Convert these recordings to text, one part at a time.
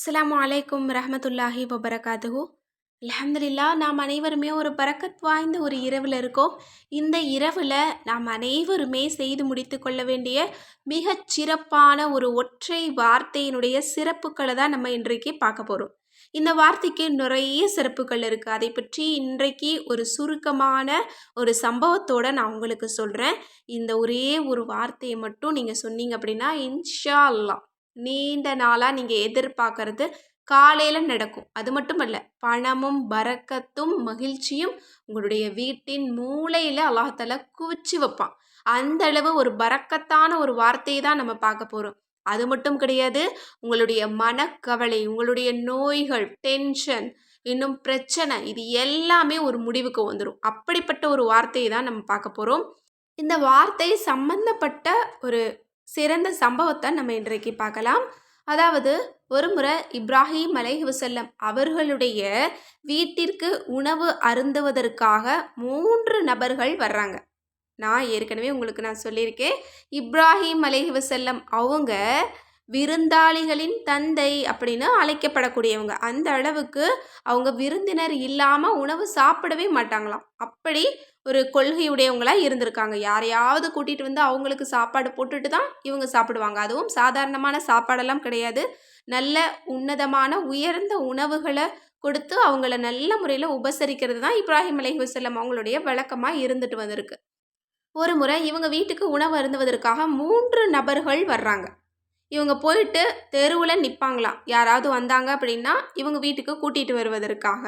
அஸ்லாம் அலைக்கும் ரஹமத்துல்லாஹி வபரகாதுஹூ அலமதுல்லா நாம் அனைவருமே ஒரு பரக்கத் வாய்ந்த ஒரு இரவில் இருக்கோம். இந்த இரவில் நாம் அனைவருமே செய்து முடித்து கொள்ள வேண்டிய மிகச் சிறப்பான ஒரு ஒற்றை வார்த்தையினுடைய சிறப்புகளை தான் நம்ம இன்றைக்கு பார்க்க போகிறோம் இந்த வார்த்தைக்கு நிறைய சிறப்புகள் இருக்குது அதை பற்றி இன்றைக்கு ஒரு சுருக்கமான ஒரு சம்பவத்தோடு நான் உங்களுக்கு சொல்கிறேன் இந்த ஒரே ஒரு வார்த்தையை மட்டும் நீங்கள் சொன்னீங்க அப்படின்னா இன்ஷா அல்லாஹ். நீண்ட நாளாக நீங்கள் எதிர்பார்க்கறது காலையில் நடக்கும். அது மட்டும் இல்லை பணமும் பறக்கத்தும் மகிழ்ச்சியும் உங்களுடைய வீட்டின் மூலையில் அல்லாஹால குவிச்சு வைப்பான். அந்த அளவு ஒரு பறக்கத்தான ஒரு வார்த்தையை தான் நம்ம பார்க்க போகிறோம் அது மட்டும் கிடையாது உங்களுடைய மனக்கவலை உங்களுடைய நோய்கள் டென்ஷன் இன்னும் பிரச்சனை இது எல்லாமே ஒரு முடிவுக்கு வந்துடும் அப்படிப்பட்ட ஒரு வார்த்தையை தான் நம்ம பார்க்க போகிறோம் இந்த வார்த்தை சம்பந்தப்பட்ட ஒரு சிறந்த சம்பவத்தை நம்ம இன்றைக்கு பார்க்கலாம். அதாவது ஒரு முறை இப்ராஹிம் அலைஹுசல்லம் அவர்களுடைய வீட்டிற்கு உணவு அருந்துவதற்காக மூன்று நபர்கள் வர்றாங்க. நான் ஏற்கனவே உங்களுக்கு நான் சொல்லியிருக்கேன். இப்ராஹிம் அலைஹுசல்லம் அவங்க விருந்தாளிகளின் தந்தை அப்படின்னு அழைக்கப்படக்கூடியவங்க. அந்த அளவுக்கு அவங்க விருந்தினர் இல்லாமல் உணவு சாப்பிடவே மாட்டாங்களாம். அப்படி ஒரு கொள்கையுடையவங்களாக இருந்திருக்காங்க. யாரையாவது கூட்டிகிட்டு வந்து அவங்களுக்கு சாப்பாடு போட்டுட்டு தான் இவங்க சாப்பிடுவாங்க. அதுவும் சாதாரணமான சாப்பாடெல்லாம் கிடையாது. நல்ல உன்னதமான உயர்ந்த உணவுகளை கொடுத்து அவங்கள நல்ல முறையில் உபசரிக்கிறது தான் இப்ராஹிம் அலஹி வசல்லம் அவங்களுடைய வழக்கமாக இருந்துட்டு வந்திருக்கு. ஒரு முறை இவங்க வீட்டுக்கு உணவு அருந்துவதற்காக மூன்று நபர்கள் வர்றாங்க. இவங்க போயிட்டு தெருவில் நிற்பாங்களாம் யாராவது வந்தாங்க அப்படின்னா இவங்க வீட்டுக்கு கூட்டிகிட்டு வருவதற்காக.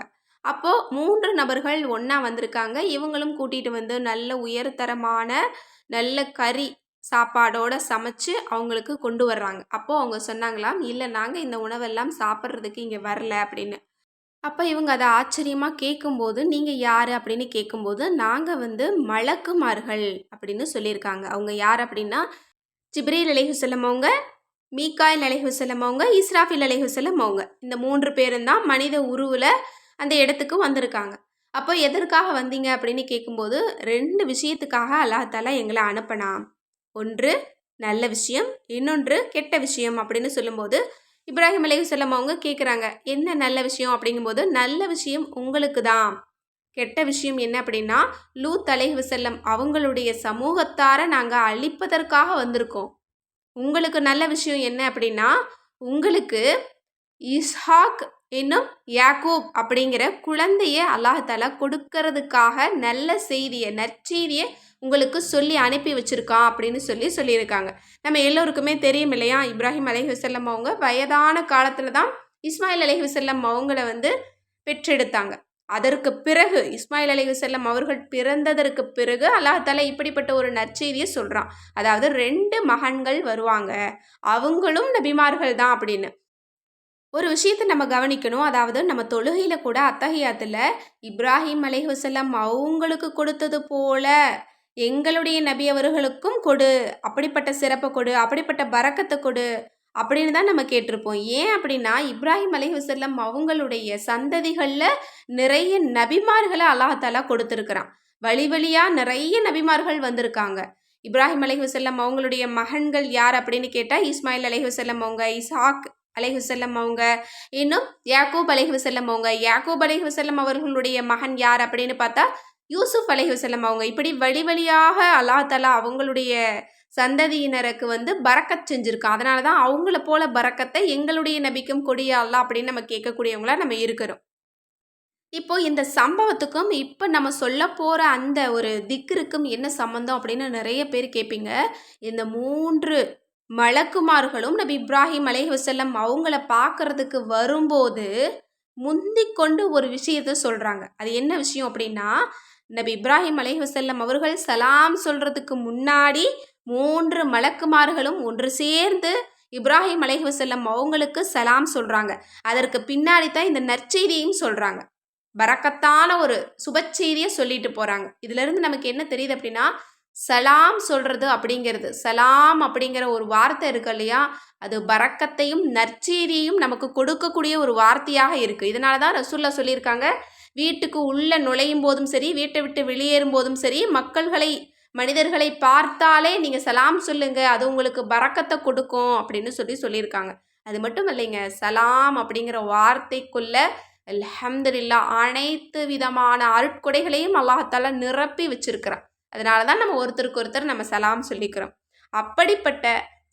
அப்போது மூன்று நபர்கள் ஒன்றா வந்திருக்காங்க. இவங்களும் கூட்டிகிட்டு வந்து நல்ல உயர்தரமான நல்ல கறி சாப்பாடோடு சமைச்சு அவங்களுக்கு கொண்டு வர்றாங்க. அப்போது அவங்க சொன்னாங்களாம் இல்லை நாங்கள் இந்த உணவெல்லாம் சாப்பிட்றதுக்கு இங்கே வரல அப்படின்னு. அப்போ இவங்க அதை ஆச்சரியமாக கேட்கும்போது நீங்கள் யார்? அப்படின்னு கேட்கும்போது நாங்கள் வந்து மலக்குமார்கள் அப்படின்னு சொல்லியிருக்காங்க. அவங்க யார் அப்படின்னா ஜிப்ரீல் அலிஹுசல்லம் அவங்க மீக்காயில் அலைஹுசலம் செல்லம் அவங்க இஸ்ராஃபில் அலைஹுசலம் செல்லம் அவங்க இந்த மூன்று பேரும் தான் மனித உருவில் அந்த இடத்துக்கு வந்திருக்காங்க. அப்போ எதற்காக வந்தீங்க அப்படின்னு கேட்கும்போது ரெண்டு விஷயத்துக்காக அல்லாஹாலா எங்களை அனுப்பினான். ஒன்று நல்ல விஷயம். இன்னொன்று கெட்ட விஷயம் அப்படின்னு சொல்லும்போது இப்ராஹிம் அலைஹி செல்லம் அவங்க கேட்குறாங்க என்ன நல்ல விஷயம் அப்படிங்கும்போது நல்ல விஷயம் உங்களுக்கு தான். கெட்ட விஷயம் என்ன அப்படின்னா லூத் அலைஹுசல்லம் அவங்களுடைய சமூகத்தார நாங்கள் அழிப்பதற்காக வந்திருக்கோம். உங்களுக்கு நல்ல விஷயம் என்ன அப்படின்னா உங்களுக்கு இஸ்ஹாக் இன்னும் யாக்கூப் அப்படிங்கிற குழந்தைய அல்லாஹால கொடுக்கறதுக்காக நல்ல செய்தியை நற்செய்தியை உங்களுக்கு சொல்லி அனுப்பி வச்சுருக்கான் அப்படின்னு சொல்லி சொல்லியிருக்காங்க. நம்ம எல்லோருக்குமே தெரியும் இல்லையா? இப்ராஹிம் அலஹி வசல்லம் அவங்க வயதான காலத்தில் தான் இஸ்மாயில் அலஹி வசல்லம் அவங்கள வந்து பெற்றெடுத்தாங்க. அதற்கு பிறகு இஸ்மாயில் அலி செல்லம் அவர்கள் பிறந்ததற்கு பிறகு அல்லாஹால இப்படிப்பட்ட ஒரு நற்செய்தியை சொல்கிறான் அதாவது ரெண்டு மகன்கள் வருவாங்க. அவங்களும் நபிமார்கள் தான் அப்படின்னு. ஒரு விஷயத்தை நம்ம கவனிக்கணும். அதாவது நம்ம தொழுகையில் கூட அத்தகையாத்தில் இப்ராஹிம் அலைஹுசல்லம் அவங்களுக்கு கொடுத்தது போல எங்களுடைய நபி அவர்களுக்கும் கொடு. அப்படிப்பட்ட சிறப்பை கொடு. அப்படிப்பட்ட பறக்கத்தை கொடு. அப்படின்னு தான் நம்ம கேட்டிருப்போம். ஏன் அப்படின்னா இப்ராஹிம் அலி வசல்லம் அவங்களுடைய சந்ததிகளில் நிறைய நபிமார்களை அல்லாஹாலா கொடுத்துருக்குறான். வழி வழியாக நிறைய நபிமார்கள் வந்திருக்காங்க. இப்ராஹிம் அலி வசல்லம் அவங்களுடைய மகன்கள் யார் அப்படின்னு கேட்டால் இஸ்மாயில் அலி வசல்லம் அவங்க இசாக் அலைஹுசல்லம் அவங்க இன்னும் யாக்கூப் அலைஹுசல்லம் அவங்க. யாக்கூப் அலைஹுசல்லம் அவர்களுடைய மகன் யார் அப்படின்னு பார்த்தா யூசுப் அலைஹுசல்லம் அவங்க. இப்படி வழி வழியாக அல்லா தலா அவங்களுடைய சந்ததியினருக்கு வந்து பறக்கத் செஞ்சுருக்கான் அதனால தான் அவங்கள போல பறக்கத்தை எங்களுடைய நபிக்கும் கொடியா அப்படின்னு நம்ம கேட்கக்கூடியவங்களா நம்ம இருக்கிறோம். இப்போ இந்த சம்பவத்துக்கும் இப்போ நம்ம சொல்ல போகிற அந்த ஒரு திக்கிற்கும் என்ன சம்மந்தம் அப்படின்னு நிறைய பேர் கேட்பீங்க இந்த மூன்று மலக்குமார்களும் நபி இப்ராஹிம் அலை வசல்லம் அவங்கள பார்க்கறதுக்கு வரும்போது முந்தி கொண்டு ஒரு விஷயத்த சொல்கிறாங்க அது என்ன விஷயம் அப்படின்னா நபி இப்ராஹிம் அலை வசல்லம் அவர்கள் சலாம் சொல்கிறதுக்கு முன்னாடி மூன்று மலக்குமார்களும் ஒன்று சேர்ந்து இப்ராஹிம் அலை வசல்லம் அவங்களுக்கு சலாம் சொல்கிறாங்க அதற்கு பின்னாடி தான் இந்த நற்செய்தியும் சொல்கிறாங்க பறக்கத்தான ஒரு சுபச்செய்தியை சொல்லிட்டு போகிறாங்க இதுலேருந்து நமக்கு என்ன தெரியுது அப்படின்னா சலாம் சொல்கிறது அப்படிங்கிறது. சலாம் அப்படிங்கிற ஒரு வார்த்தை இருக்கு இல்லையா? அது பறக்கத்தையும் நற்செய்தியையும் நமக்கு கொடுக்கக்கூடிய ஒரு வார்த்தையாக இருக்குது இதனால தான் ரசூல்லா சொல்லியிருக்காங்க வீட்டுக்கு உள்ளே நுழையும் போதும் சரி வீட்டை விட்டு வெளியேறும் போதும் சரி மக்கள்களை மனிதர்களை பார்த்தாலே நீங்கள் சலாம் சொல்லுங்க அது உங்களுக்கு பறக்கத்தை கொடுக்கும் அப்படின்னு சொல்லி சொல்லியிருக்காங்க. அது மட்டும் இல்லைங்க சலாம் அப்படிங்கிற வார்த்தைக்குள்ள அல்ஹம்துலில்லா அனைத்து விதமான அருட்கொடைகளையும் அல்லாஹால நிரப்பி வச்சிருக்கிறான். அதனால தான் நம்ம ஒருத்தருக்கு ஒருத்தர் நம்ம சலாம் சொல்லிக்கிறோம். அப்படிப்பட்ட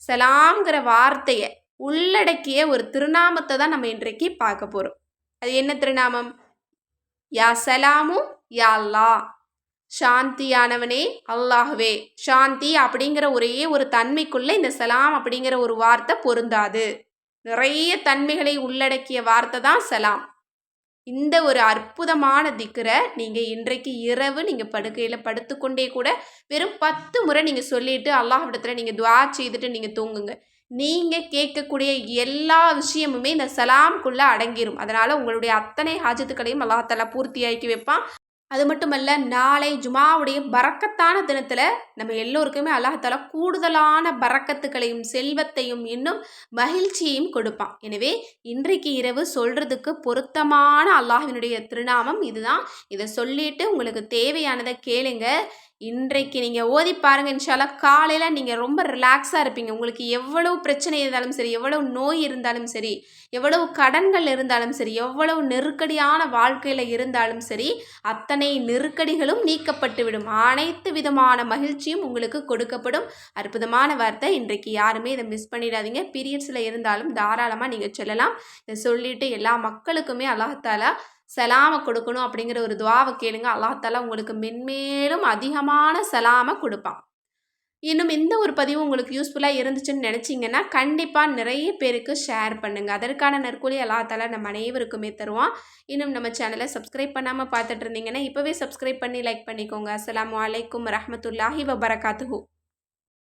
சலாம்ங்கிற வார்த்தையை உள்ளடக்கிய ஒரு திருநாமத்தை தான் நம்ம இன்றைக்கு பார்க்க போகிறோம் அது என்ன திருநாமம்? யா சலாமு யா அல்லா சாந்தியானவனே அல்லாஹ்வே. சாந்தி அப்படிங்கிற ஒரே ஒரு தன்மைக்குள்ள இந்த சலாம் அப்படிங்கிற ஒரு வார்த்தை பொருந்தாது. நிறைய தன்மைகளை உள்ளடக்கிய வார்த்தை தான் சலாம். இந்த ஒரு அற்புதமான திக்கரை நீங்கள் இன்றைக்கு இரவு நீங்கள் படுக்கையில் படுத்துக்கொண்டே கூட வெறும் பத்து முறை நீங்கள் சொல்லிட்டு அல்லாஹ்விடத்தில் நீங்கள் துவா செய்துட்டு நீங்கள் தூங்குங்க. நீங்கள் கேட்கக்கூடிய எல்லா விஷயமுமே இந்த சலாம்குள்ளே அடங்கிடும் அதனால் உங்களுடைய அத்தனை ஹாஜத்துக்களையும் அல்லாஹாலா பூர்த்தியாக்கி வைப்பான். அது மட்டுமல்ல நாளை ஜுமாவுடைய பறக்கத்தான தினத்தில் நம்ம எல்லோருக்குமே அல்லாஹால கூடுதலான பறக்கத்துக்களையும் செல்வத்தையும் இன்னும் மகிழ்ச்சியையும் கொடுப்பான். எனவே இன்றைக்கு இரவு சொல்கிறதுக்கு பொருத்தமான அல்லாஹினுடைய திருநாமம் இதுதான். இதை சொல்லிட்டு உங்களுக்கு தேவையானதை கேளுங்க. இன்றைக்கு நீங்கள் ஓதி பாருங்கள் இன்ஷால்லா காலையில் நீங்கள் ரொம்ப ரிலாக்ஸாக இருப்பீங்க. உங்களுக்கு எவ்வளவு பிரச்சனை இருந்தாலும் சரி எவ்வளவு நோய் இருந்தாலும் சரி எவ்வளவு கடன்கள் இருந்தாலும் சரி எவ்வளவு நெருக்கடியான வாழ்க்கையில் இருந்தாலும் சரி அத்தனை நெருக்கடிகளும் நீக்கப்பட்டு விடும். அனைத்து விதமான மகிழ்ச்சியும் உங்களுக்கு கொடுக்கப்படும். அற்புதமான வார்த்தை. இன்றைக்கு யாருமே இதை மிஸ் பண்ணிடாதீங்க. பீரியட்ஸில் இருந்தாலும் தாராளமாக நீங்கள் சொல்லலாம். இதை சொல்லிவிட்டு எல்லா மக்களுக்குமே அல்லாஹாலா சலாமை கொடுக்கணும் அப்படிங்கிற ஒரு துவாவை கேளுங்க. அல்லாத்தால உங்களுக்கு மென்மேலும் அதிகமான சலாமை கொடுப்பான். இன்னும் இந்த ஒரு பதிவு உங்களுக்கு யூஸ்ஃபுல்லாக இருந்துச்சுன்னு நினச்சிங்கன்னா கண்டிப்பாக நிறைய பேருக்கு ஷேர் பண்ணுங்கள் அதற்கான நற்கூலி அல்லாத்தால நம்ம அனைவருக்குமே தருவான். இன்னும் நம்ம சேனலை சப்ஸ்கிரைப் பண்ணாமல் பார்த்துட்டு இருந்தீங்கன்னா இப்போவே சப்ஸ்கிரைப் பண்ணி லைக் பண்ணிக்கோங்க. அஸ்லாம் வலைக்கம் ரஹமத்துல்லாஹி வபரகாத்துஹூ.